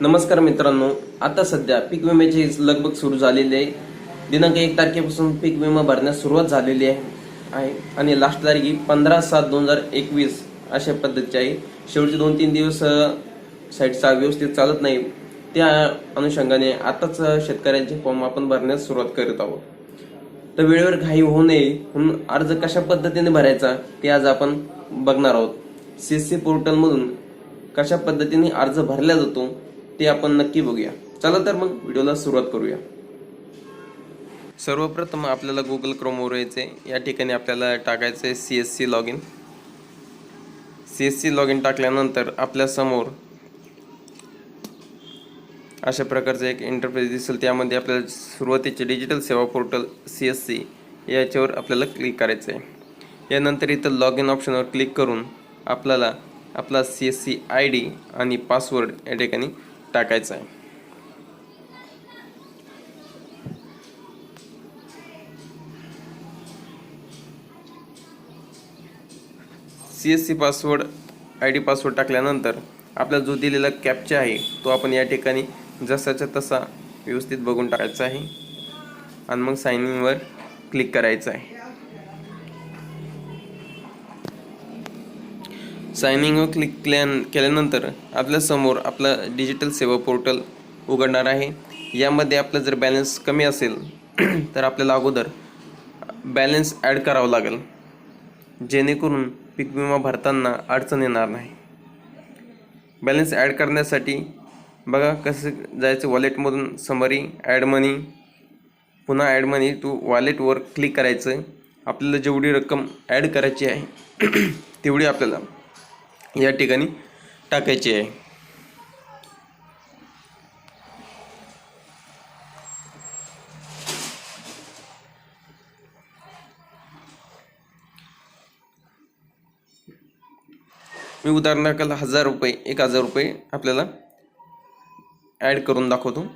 नमस्कार मित्रांनो आता सध्या पीक विम्याची लगबग सुरू झालेली आहे. दिनांक एक तारखेपासून पीक विमा भरण्यास सुरुवात झालेली आहे. आहे. आणि लास्ट तारीख पंधरा सात दोन हजार एकवीस अशा पद्धतीची आहे. शेवटचे दोन तीन दिवस साईटचा व्यवस्थित चालत नाही. त्या अनुषंगाने आताच शेतकऱ्यांचे फॉर्म आपण भरण्यास सुरुवात करत आहोत. तर वेळेवर घाई होऊ नये म्हणून अर्ज कशा पद्धतीने भरायचा ते आज आपण बघणार आहोत. सी सी पोर्टलमधून कशा पद्धतीने अर्ज भरला जातो ते आपण नक्की बघूया. चला तर मग व्हिडिओला सुरुवात करूया. सर्वप्रथम आपल्याला गुगल क्रोमवर यायचे या ठिकाणी आपल्याला टाकायचं आहे C S C log in C S C log in टाकल्यानंतर आपल्यासमोर अशा प्रकारचं एक इंटरफेस दिसेल. त्यामध्ये आपल्याला सुरुवातीचे डिजिटल सेवा पोर्टल सी एस सी याच्यावर आपल्याला क्लिक करायचं आहे यानंतर इथं लॉग इन ऑप्शनवर क्लिक करून आपल्याला आपला C S C I D आणि पासवर्ड या ठिकाणी टाकायचं आहे. C S C password I D password टाकल्यानंतर आपला जो दिलेला कॅपचा आहे तो आपण या ठिकाणी जसाच्या तसा व्यवस्थित बघून टाकायचा आहे. आणि मग साइन इनवर क्लिक करायचं आहे. सायनिंगवर क्लिक केल्या केल्यानंतर आपल्यासमोर आपला डिजिटल सेवा पोर्टल उघडणार आहे. यामध्ये आपलं जर बॅलन्स कमी असेल तर आपल्याला अगोदर बॅलन्स ॲड करावं लागेल. जेणेकरून पीक विमा भरताना अडचण येणार नाही. बॅलन्स ॲड करण्यासाठी बघा कसं जायचं वॉलेटमधून समरी ॲड मनी पुन्हा ॲड मनी टू वॉलेटवर क्लिक करायचं. आपल्याला जेवढी रक्कम ॲड करायची आहे तेवढी आपल्याला या ठिकाणी टाकायची आहे. मी उदाहरणार्थ हजार रुपये एक हजार रुपये आपल्याला ॲड करून दाखवतो.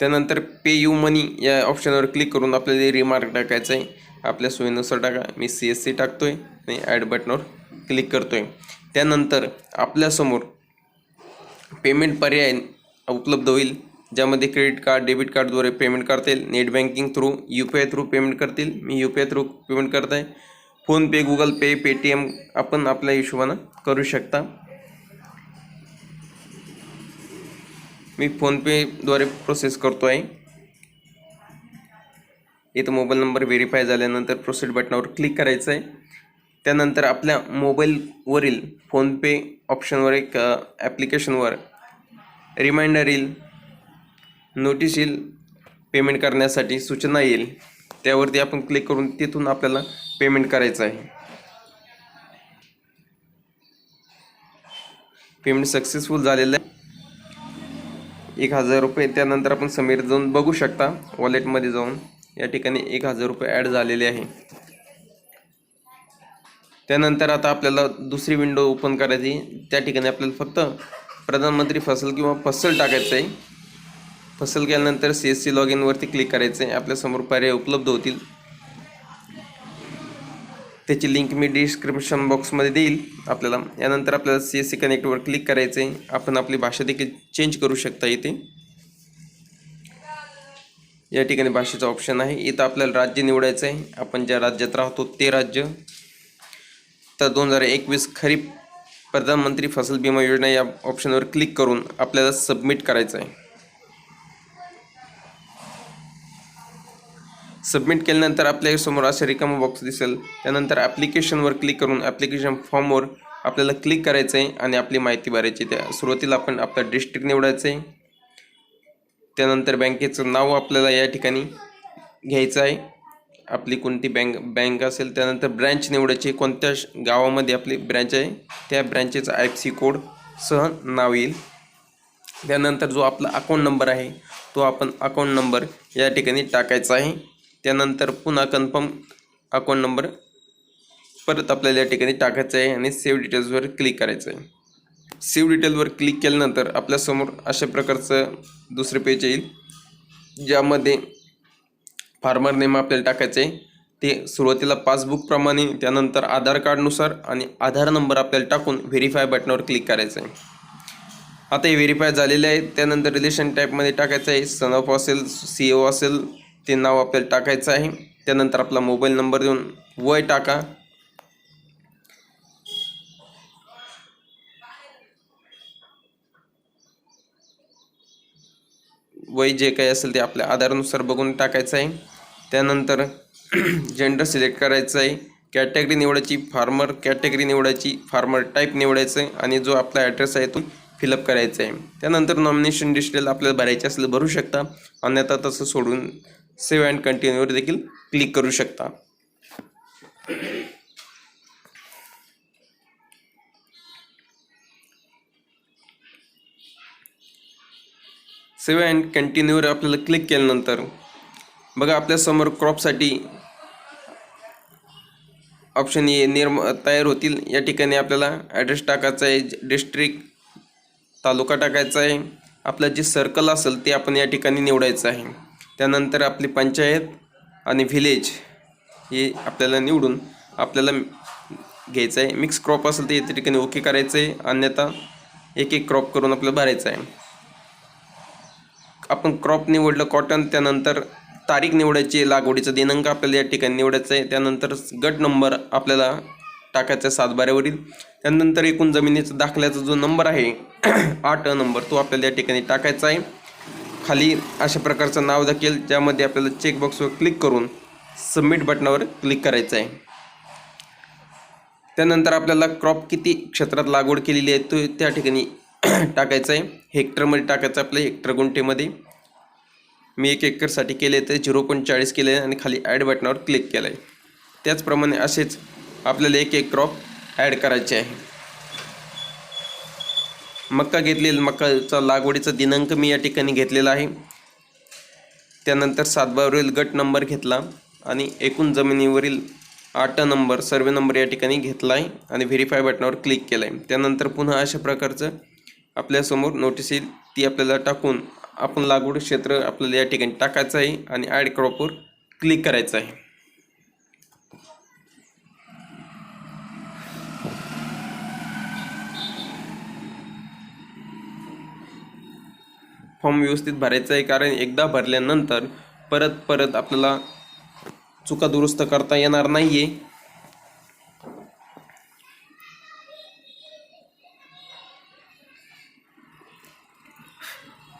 त्यानंतर पे यू मनी या ऑप्शनवर क्लिक करून आपल्याला रिमार्क टाकायचं आहे आपल्या सोयीनुसार टाका. मी सी एस सी टाकतो आहे आणि ॲड बटनवर क्लिक करतो आहे त्यानंतर आपल्यासमोर पेमेंट पर्याय उपलब्ध होईल ज्यामध्ये क्रेडिट कार्ड डेबिट कार्डद्वारे पेमेंट करता येईल. Net banking through U P I through payment करतील. मी U P I through payment करत आहे फोनपे गुगल पे पेटीएम आपण आपल्या हिशोबानं करू शकता. मी फोनपेद्वारे प्रोसेस करतो आहे. इथं मोबाईल नंबर व्हेरीफाय झाल्यानंतर प्रोसेड बटनावर क्लिक करायचं आहे. त्यानंतर आपल्या मोबाईलवरील फोनपे ऑप्शनवर एक ॲप्लिकेशनवर रिमाइंडर येईल. नोटीस येईल. पेमेंट करण्यासाठी सूचना येईल. त्यावरती आपण क्लिक करून तिथून आपल्याला पेमेंट करायचं आहे. पेमेंट सक्सेसफुल झालेलं आहे. एक हजार रुपये. त्यानंतर आपण समीर जाऊन बघू शकता वॉलेटमध्ये जाऊन. या ठिकाणी एक हजार रुपये ॲड झालेले आहे. त्यानंतर आता आपल्याला दुसरी विंडो ओपन करायची. त्या ठिकाणी आपल्याला फक्त प्रधानमंत्री फसल किंवा फसल टाकायचं आहे फसल केल्यानंतर सी एस सी लॉग इनवरती क्लिक करायचं आहे आपल्यासमोर पर्याय उपलब्ध होतील. त्याची लिंक मी डिस्क्रिप्शन बॉक्समध्ये देईल. आपल्याला यानंतर आपल्याला सी एस सी कनेक्टवर क्लिक करायचं आहे आपण आपली भाषा देखील चेंज करू शकता इथे. या ठिकाणी भाषेचा ऑप्शन आहे. इथं आपल्याला राज्य निवडायचं आहे आपण ज्या राज्यात राहतो ते राज्य. तर दोन हजार एकवीस खरीप प्रधानमंत्री फसल बिमा योजना या ऑप्शनवर क्लिक करून आपल्याला सबमिट करायचं आहे सबमिट केल्यानंतर आपल्यासमोर असे रिकामा बॉक्स दिसेल. त्यानंतर ॲप्लिकेशनवर क्लिक करून ॲप्लिकेशन फॉर्मवर आपल्याला क्लिक करायचं आहे आणि आपली माहिती भरायची. त्या सुरुवातीला आपण आपला डिस्ट्रिक्ट निवडायचं आहे त्यानंतर बँकेचं नाव आपल्याला या ठिकाणी घ्यायचं आहे. आपली कोणती बँक बँक असेल त्यानंतर ब्रँच निवडायची. कोणत्या श- गावामध्ये आपली ब्रँच आहे त्या ब्रँचेचा आय एफ सी कोड सह नाव येईल. त्यानंतर जो आपला अकाउंट नंबर आहे तो आपण अकाउंट नंबर या ठिकाणी टाकायचा आहे. त्यानंतर पुन्हा कन्फर्म अकाउंट नंबर परत आपल्याला या ठिकाणी टाकायचं आहे आणि सेव्ह डिटेल्सवर क्लिक करायचं आहे. सेव्ह डिटेलवर क्लिक केल्यानंतर आपल्यासमोर अशा प्रकारचं दुसरं पेज येईल ज्यामध्ये फार्मर नेम आपल्याला टाकायचं आहे. ते सुरुवातीला पासबुकप्रमाणे त्यानंतर आधार कार्डनुसार आणि आधार नंबर आपल्याला टाकून व्हेरीफाय बटनावर क्लिक करायचं आहे. आता हे व्हेरीफाय झालेले आहे. त्यानंतर रिलेशन टाईपमध्ये टाकायचं आहे. सन ऑफ असेल सी ओ असेल ते नाव आपल्याला टाकायचं आहे. त्यानंतर आपला मोबाईल नंबर देऊन वय टाका. वय जे काही असेल ते आपल्या आधारानुसार बघून टाकायचं आहे. त्यानंतर जेंडर सिलेक्ट करायचं आहे. कॅटेगरी निवडायची फार्मर कॅटेगरी निवडायची फार्मर टाईप निवडायचं आहे. आणि जो आपला ॲड्रेस आहे तो फिलअप करायचा आहे. त्यानंतर नॉमिनेशन डिटेल आपल्याला भरायचे असेल भरू शकता. अन्यथा तसं सोडून सेव्ह अँड कंटिन्यूवर देखील क्लिक करू शकता. सेव्ह अँड कंटिन्यूवर आपल्याला क्लिक केल्यानंतर बघा आपल्यासमोर क्रॉपसाठी ऑप्शन ये निर्म तयार होतील. या ठिकाणी आपल्याला ॲड्रेस टाकायचा आहे डिस्ट्रिक्ट तालुका टाकायचा आहे. आपलं जे सर्कल असेल ते आपण या ठिकाणी निवडायचं आहे. त्यानंतर आपली पंचायत आणि व्हिलेज हे आपल्याला निवडून आपल्याला घ्यायचं आहे. मिक्स क्रॉप असेल तर या ठिकाणी ओके करायचं आहे. अन्यथा एक एक क्रॉप करून आपल्याला भरायचं आहे. आपण क्रॉप निवडलं कॉटन त्यानंतर तारीख निवडायची लागवडीचा दिनांक आपल्याला या ठिकाणी निवडायचा आहे. त्यानंतर गट नंबर आपल्याला टाकायचा आहे सातबाऱ्यावरील. त्यानंतर एकूण जमिनीचा दाखल्याचा जो नंबर आहे आठ नंबर तो आपल्याला या ठिकाणी टाकायचा आहे. खाली अशा प्रकारचं नाव दाखेल ज्यामध्ये आपल्याला चेकबॉक्सवर क्लिक करून सबमिट बटनावर क्लिक करायचं आहे. त्यानंतर आपल्याला क्रॉप किती क्षेत्रात लागवड केलेली आहे तो त्या ठिकाणी टाकायचं आहे. हेक्टरमध्ये टाकायचं आपलं हेक्टर गुंठेमध्ये. मी एक एकरसाठी केले तर झिरो पॉईंट चाळीस केले आणि खाली ॲड बटनावर क्लिक केलं आहे त्याचप्रमाणे असेच आपल्याला एक एक क्रॉप ॲड करायचे आहे. मक्का घेतलेला मक्काचा लागवडीचा दिनांक मी या ठिकाणी घेतलेला आहे. त्यानंतर सातबावरील गट नंबर घेतला आणि एकूण जमिनीवरील आठ नंबर सर्वे नंबर या ठिकाणी घेतला आहे आणि व्हेरीफाय बटनावर क्लिक केलं आहे त्यानंतर पुन्हा अशा प्रकारचं आपल्यासमोर नोटीस येईल. ती आपल्याला टाकून आपण लागवड क्षेत्र आपल्याला या ठिकाणी टाकायचं आहे आणि ॲड क्रॉपवर क्लिक करायचं आहे. फॉर्म व्यवस्थित भरायचा आहे कारण एकदा भरल्यानंतर परत परत आपल्याला चुका दुरुस्त करता येणार नाही आहे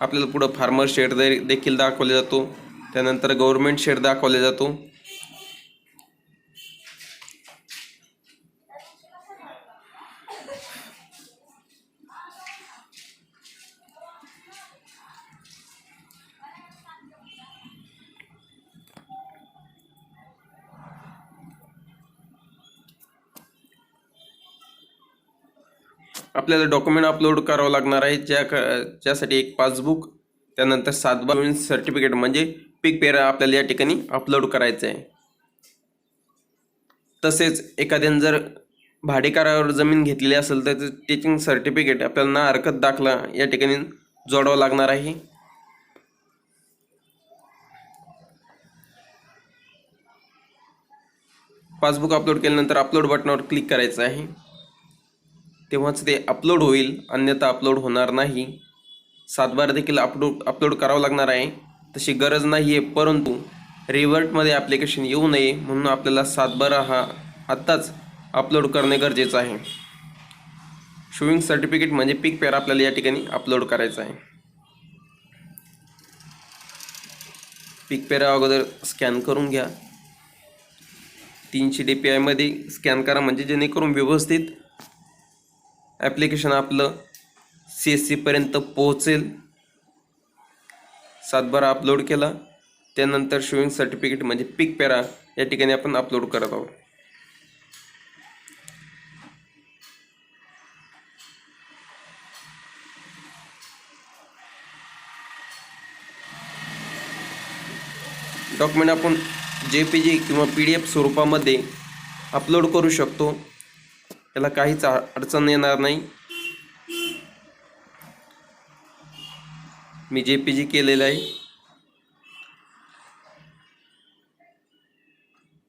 आपल्याला पुढं फार्मर शेड दे देखील दाखवला जातो. त्यानंतर गव्हर्मेंट शेड दाखवला जातो. आपल्याला डॉक्युमेंट अपलोड करावं लागणार आहे. ज्या क ज्यासाठी एक पासबुक त्यानंतर सातबार सर्टिफिकेट म्हणजे पीक पेरा आपल्याला या ठिकाणी अपलोड करायचं आहे. तसेच एखाद्यानं जर भाडेकारावर जमीन घेतलेली असेल तर टीचिंग सर्टिफिकेट आपल्याला ना हरकत दाखला या ठिकाणी जोडावं लागणार आहे. पासबुक अपलोड केल्यानंतर अपलोड बटनावर क्लिक करायचं आहे. तेव्हाच ते अपलोड होईल. अन्यथा अपलोड होणार नाही. सातबार देखील अपलोड अपलोड करावं लागणार आहे. तशी गरज नाही आहे परंतु रिवर्टमध्ये ॲप्लिकेशन येऊ नये म्हणून आपल्याला सातबारा हा आत्ताच अपलोड करणे गरजेचं आहे. शोईंग सर्टिफिकेट म्हणजे पीक पेअर आपल्याला या ठिकाणी अपलोड करायचं आहे. पीक पेरा अगोदर स्कॅन करून घ्या. तीनशे डी पी आयमध्ये स्कॅन करा म्हणजे जेणेकरून व्यवस्थित ॲप्लिकेशन आपलं सी एस सीपर्यंत पोहोचेल. सातबारा अपलोड केला. त्यानंतर शोईंग सर्टिफिकेट म्हणजे पिक पेरा या ठिकाणी आपण अपलोड करत आहोत. डॉक्युमेंट आपण जे पी जी किंवा पी डी एफ स्वरूपामध्ये अपलोड करू शकतो. याला काहीच अडचण येणार नाही. मी जे पी जी केलेलं आहे.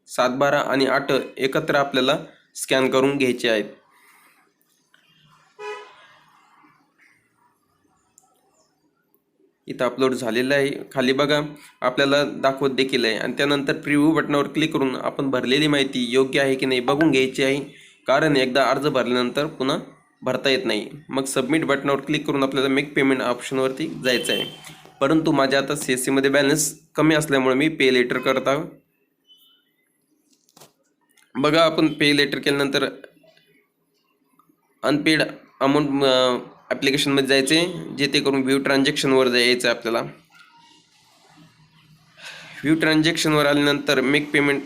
सात बारा आणि आठ एकत्र आपल्याला स्कॅन करून घ्यायचे आहेत. इथं अपलोड झालेलं आहे. खाली बघा आपल्याला दाखवत देखील आहे. आणि त्यानंतर प्रिव्ह्यू बटनावर क्लिक करून आपण भरलेली माहिती योग्य आहे की नाही बघून घ्यायची आहे. कारण एकदा अर्ज भरल्यानंतर पुन्हा भरता येत नाही. मग सबमिट बटनावर क्लिक करून आपल्याला मेक पेमेंट ऑप्शनवरती जायचं आहे. परंतु माझ्या आता सी एस सीमध्ये बॅलन्स कमी असल्यामुळे मी पे लेटर करत आहो. बघा आपण पे लेटर केल्यानंतर अनपेड अमाऊंट ॲप्लिकेशनमध्ये जायचे जे ते करून व्ह्यू ट्रान्झॅक्शनवर जायचं आहे आपल्याला. व्ह्यू ट्रान्झॅक्शनवर आल्यानंतर मेक पेमेंट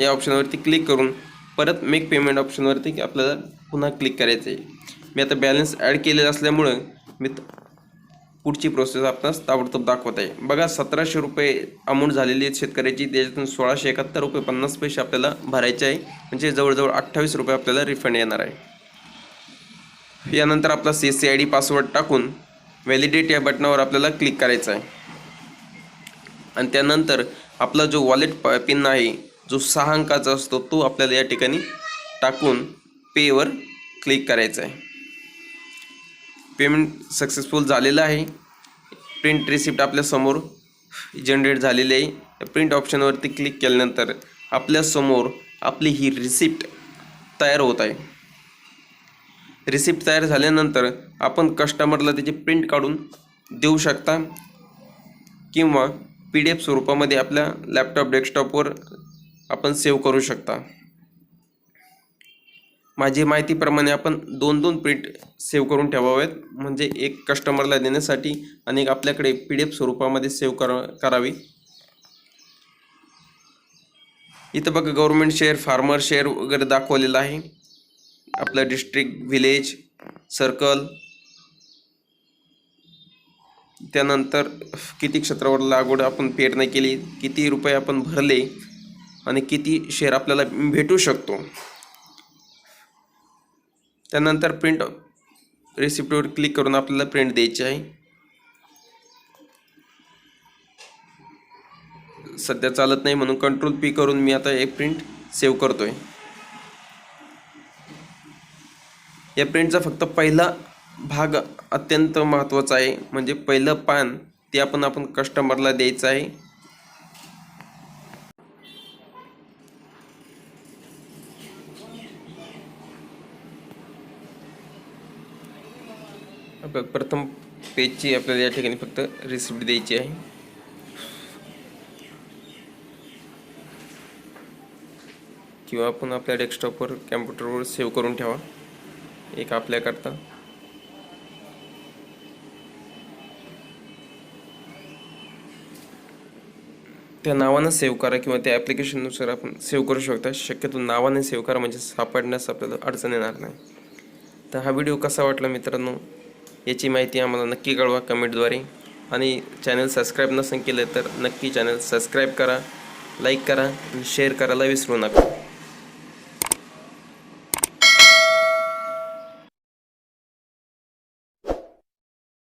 या ऑप्शनवरती क्लिक करून परत मेक पेमेंट ऑप्शनवरती आपल्याला पुन्हा क्लिक करायचं आहे. मी आता बॅलन्स ॲड केलेलं असल्यामुळं मी त- पुढची प्रोसेस आपणास ताबडतोब दाखवत आहे. बघा सतराशे रुपये अमाऊंट झालेली आहे शेतकऱ्याची. त्याच्यातून सोळाशे एकाहत्तर रुपये पन्नास पैसे आपल्याला भरायचे आहे. म्हणजे जवळजवळ अठ्ठावीस रुपये आपल्याला रिफंड येणार आहे. यानंतर आपला C C I D password टाकून व्हॅलिडेट या बटनावर आपल्याला क्लिक करायचं आहे. आणि त्यानंतर आपला जो वॉलेट प पिन आहे जो सहा अंकाचा असतो तो आपल्याला या ठिकाणी टाकून पेवर क्लिक करायचा आहे. पेमेंट सक्सेसफुल झालेलं आहे. प्रिंट रिसिप्ट आपल्यासमोर जनरेट झालेली आहे. प्रिंट ऑप्शनवरती क्लिक केल्यानंतर आपल्यासमोर आपली ही रिसिप्ट तयार होत आहे. रिसिप्ट तयार झाल्यानंतर आपण कस्टमरला त्याची प्रिंट काढून देऊ शकता. किंवा पी डी एफ स्वरूपामध्ये आपल्या लॅपटॉप डेस्कटॉपवर आपण सेव्ह करू शकता. माझी माहितीप्रमाणे आपण दोन दोन प्रिंट सेव्ह करून ठेवावेत. म्हणजे एक कस्टमरला देण्यासाठी आणि एक आपल्याकडे पी डी एफ स्वरूपामध्ये सेव्ह करा करावी. इथं बघा गव्हर्मेंट शेअर फार्मर शेअर वगैरे दाखवलेलं आहे. आपलं डिस्ट्रिक्ट व्हिलेज सर्कल त्यानंतर किती क्षेत्रावर लागवड आपण पेरणी केली किती रुपये आपण भरले आणि किती शेअर आपल्याला भेटू शकतो. त्यानंतर प्रिंट रेसिप्टवर क्लिक करून आपल्याला प्रिंट द्यायची आहे. सध्या चालत नाही म्हणून कंट्रोल पी करून मी आता एक प्रिंट सेव्ह करतोय. या प्रिंटचा फक्त पहिला भाग अत्यंत महत्त्वाचा आहे. म्हणजे पहिलं पान ते आपण आपण कस्टमरला द्यायचं आहे. आपल्याला प्रथम पेजची आपल्याला या ठिकाणी फक्त रिसिप्ट द्यायची आहे. किंवा आपण आपल्या डेस्कटॉपवर कॅम्प्युटरवर सेव्ह करून ठेवा. एक आपल्याकरता. त्या नावानं सेव्ह करा किंवा त्या ॲप्लिकेशननुसार आपण सेव्ह करू शकता. शक्यतो नावाने सेव्ह करा म्हणजे सापडण्यास आपल्याला अडचण येणार नाही. तर हा व्हिडिओ कसा वाटला मित्रांनो? याची माहिती आम्हाला नक्की कळवा कमेंटद्वारे. आणि चॅनल सबस्क्राईब नसेल केलं तर नक्की चॅनल सबस्क्राईब करा लाईक करा आणि शेअर करायला विसरू नका.